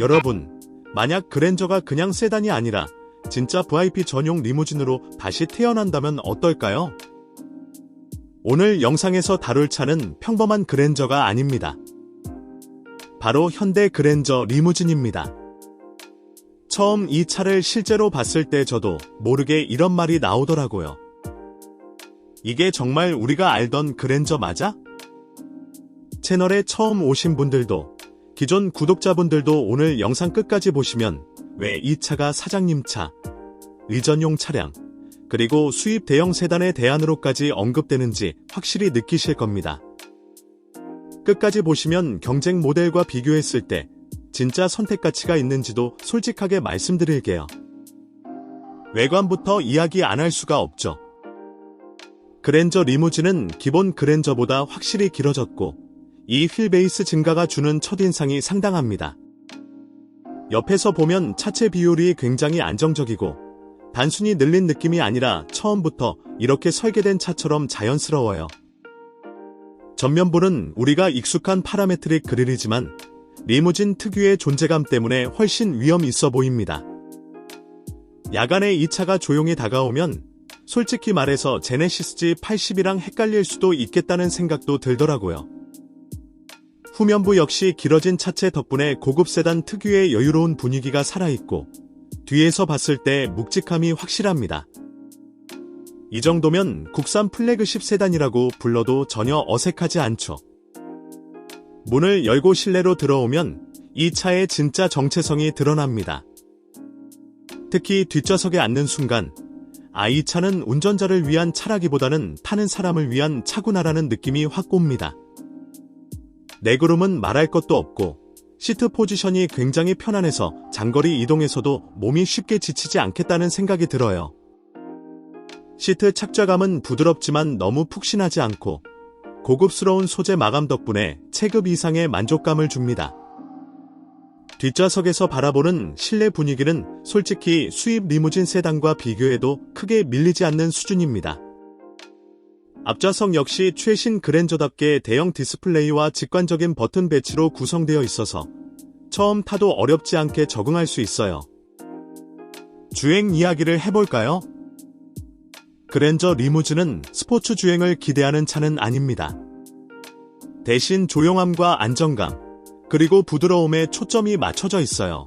여러분, 만약 그랜저가 그냥 세단이 아니라 진짜 VIP 전용 리무진으로 다시 태어난다면 어떨까요? 오늘 영상에서 다룰 차는 평범한 그랜저가 아닙니다. 바로 현대 그랜저 리무진입니다. 처음 이 차를 실제로 봤을 때 저도 모르게 이런 말이 나오더라고요. 이게 정말 우리가 알던 그랜저 맞아? 채널에 처음 오신 분들도 기존 구독자분들도 오늘 영상 끝까지 보시면 왜 이 차가 사장님 차, 의전용 차량, 그리고 수입 대형 세단의 대안으로까지 언급되는지 확실히 느끼실 겁니다. 끝까지 보시면 경쟁 모델과 비교했을 때 진짜 선택 가치가 있는지도 솔직하게 말씀드릴게요. 외관부터 이야기 안 할 수가 없죠. 그랜저 리무진은 기본 그랜저보다 확실히 길어졌고 이 휠베이스 증가가 주는 첫인상이 상당합니다. 옆에서 보면 차체 비율이 굉장히 안정적이고 단순히 늘린 느낌이 아니라 처음부터 이렇게 설계된 차처럼 자연스러워요. 전면부는 우리가 익숙한 파라메트릭 그릴이지만 리무진 특유의 존재감 때문에 훨씬 위험 있어 보입니다. 야간에 이 차가 조용히 다가오면 솔직히 말해서 제네시스 G80이랑 헷갈릴 수도 있겠다는 생각도 들더라고요. 후면부 역시 길어진 차체 덕분에 고급 세단 특유의 여유로운 분위기가 살아있고 뒤에서 봤을 때 묵직함이 확실합니다. 이 정도면 국산 플래그십 세단이라고 불러도 전혀 어색하지 않죠. 문을 열고 실내로 들어오면 이 차의 진짜 정체성이 드러납니다. 특히 뒷좌석에 앉는 순간 아, 이 차는 운전자를 위한 차라기보다는 타는 사람을 위한 차구나라는 느낌이 확 옵니다. 내구름은 말할 것도 없고 시트 포지션이 굉장히 편안해서 장거리 이동에서도 몸이 쉽게 지치지 않겠다는 생각이 들어요. 시트 착좌감은 부드럽지만 너무 푹신하지 않고 고급스러운 소재 마감 덕분에 체급 이상의 만족감을 줍니다. 뒷좌석에서 바라보는 실내 분위기는 솔직히 수입 리무진 세단과 비교해도 크게 밀리지 않는 수준입니다. 앞좌석 역시 최신 그랜저답게 대형 디스플레이와 직관적인 버튼 배치로 구성되어 있어서 처음 타도 어렵지 않게 적응할 수 있어요. 주행 이야기를 해볼까요? 그랜저 리무진은 스포츠 주행을 기대하는 차는 아닙니다. 대신 조용함과 안정감, 그리고 부드러움에 초점이 맞춰져 있어요.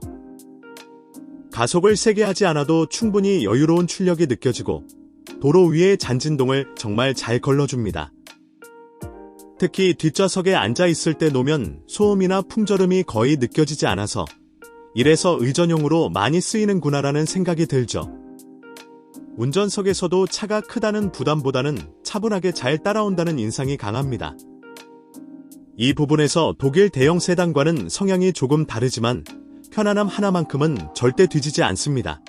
가속을 세게 하지 않아도 충분히 여유로운 출력이 느껴지고 도로 위의 잔진동을 정말 잘 걸러줍니다. 특히 뒷좌석에 앉아 있을 때 놓으면 소음이나 풍절음이 거의 느껴지지 않아서 이래서 의전용으로 많이 쓰이는구나라는 생각이 들죠. 운전석에서도 차가 크다는 부담보다는 차분하게 잘 따라온다는 인상이 강합니다. 이 부분에서 독일 대형 세단과는 성향이 조금 다르지만 편안함 하나만큼은 절대 뒤지지 않습니다.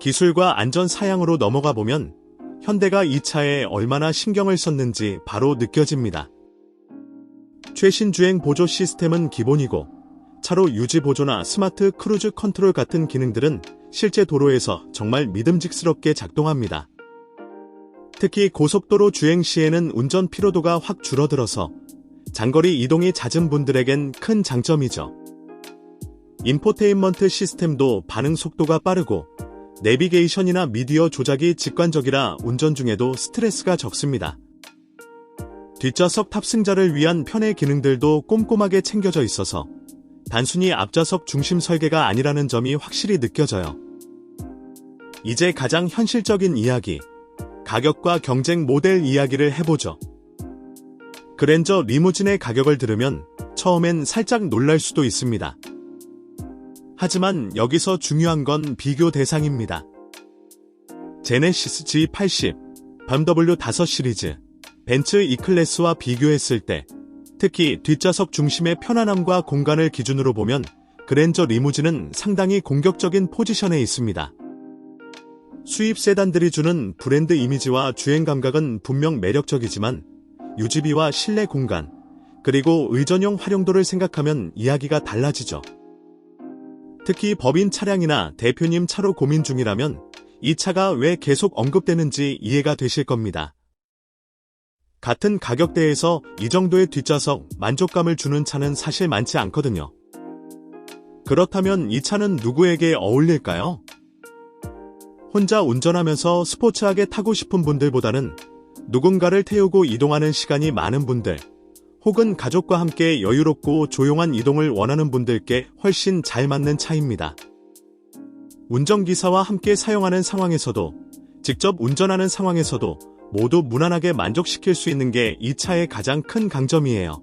기술과 안전 사양으로 넘어가 보면 현대가 이 차에 얼마나 신경을 썼는지 바로 느껴집니다. 최신 주행 보조 시스템은 기본이고 차로 유지 보조나 스마트 크루즈 컨트롤 같은 기능들은 실제 도로에서 정말 믿음직스럽게 작동합니다. 특히 고속도로 주행 시에는 운전 피로도가 확 줄어들어서 장거리 이동이 잦은 분들에겐 큰 장점이죠. 인포테인먼트 시스템도 반응 속도가 빠르고 내비게이션이나 미디어 조작이 직관적이라 운전 중에도 스트레스가 적습니다. 뒷좌석 탑승자를 위한 편의 기능들도 꼼꼼하게 챙겨져 있어서 단순히 앞좌석 중심 설계가 아니라는 점이 확실히 느껴져요. 이제 가장 현실적인 이야기, 가격과 경쟁 모델 이야기를 해보죠. 그랜저 리무진의 가격을 들으면 처음엔 살짝 놀랄 수도 있습니다. 하지만 여기서 중요한 건 비교 대상입니다. 제네시스 G80, BMW 5 시리즈, 벤츠 E클래스와 비교했을 때 특히 뒷좌석 중심의 편안함과 공간을 기준으로 보면 그랜저 리무진은 상당히 공격적인 포지션에 있습니다. 수입 세단들이 주는 브랜드 이미지와 주행 감각은 분명 매력적이지만 유지비와 실내 공간, 그리고 의전용 활용도를 생각하면 이야기가 달라지죠. 특히 법인 차량이나 대표님 차로 고민 중이라면 이 차가 왜 계속 언급되는지 이해가 되실 겁니다. 같은 가격대에서 이 정도의 뒷좌석 만족감을 주는 차는 사실 많지 않거든요. 그렇다면 이 차는 누구에게 어울릴까요? 혼자 운전하면서 스포츠하게 타고 싶은 분들보다는 누군가를 태우고 이동하는 시간이 많은 분들, 혹은 가족과 함께 여유롭고 조용한 이동을 원하는 분들께 훨씬 잘 맞는 차입니다. 운전기사와 함께 사용하는 상황에서도, 직접 운전하는 상황에서도 모두 무난하게 만족시킬 수 있는 게 이 차의 가장 큰 강점이에요.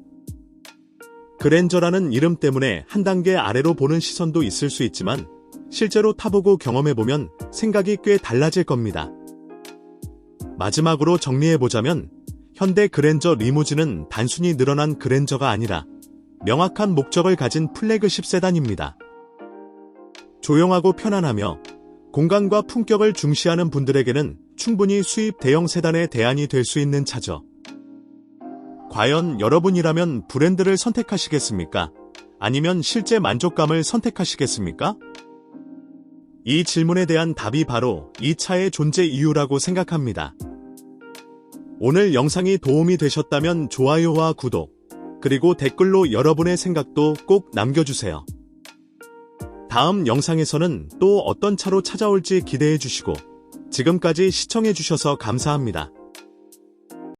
그랜저라는 이름 때문에 한 단계 아래로 보는 시선도 있을 수 있지만, 실제로 타보고 경험해보면 생각이 꽤 달라질 겁니다. 마지막으로 정리해보자면, 현대 그랜저 리무진은 단순히 늘어난 그랜저가 아니라 명확한 목적을 가진 플래그십 세단입니다. 조용하고 편안하며 공간과 품격을 중시하는 분들에게는 충분히 수입 대형 세단의 대안이 될 수 있는 차죠. 과연 여러분이라면 브랜드를 선택하시겠습니까? 아니면 실제 만족감을 선택하시겠습니까? 이 질문에 대한 답이 바로 이 차의 존재 이유라고 생각합니다. 오늘 영상이 도움이 되셨다면 좋아요와 구독, 그리고 댓글로 여러분의 생각도 꼭 남겨주세요. 다음 영상에서는 또 어떤 차로 찾아올지 기대해 주시고, 지금까지 시청해 주셔서 감사합니다.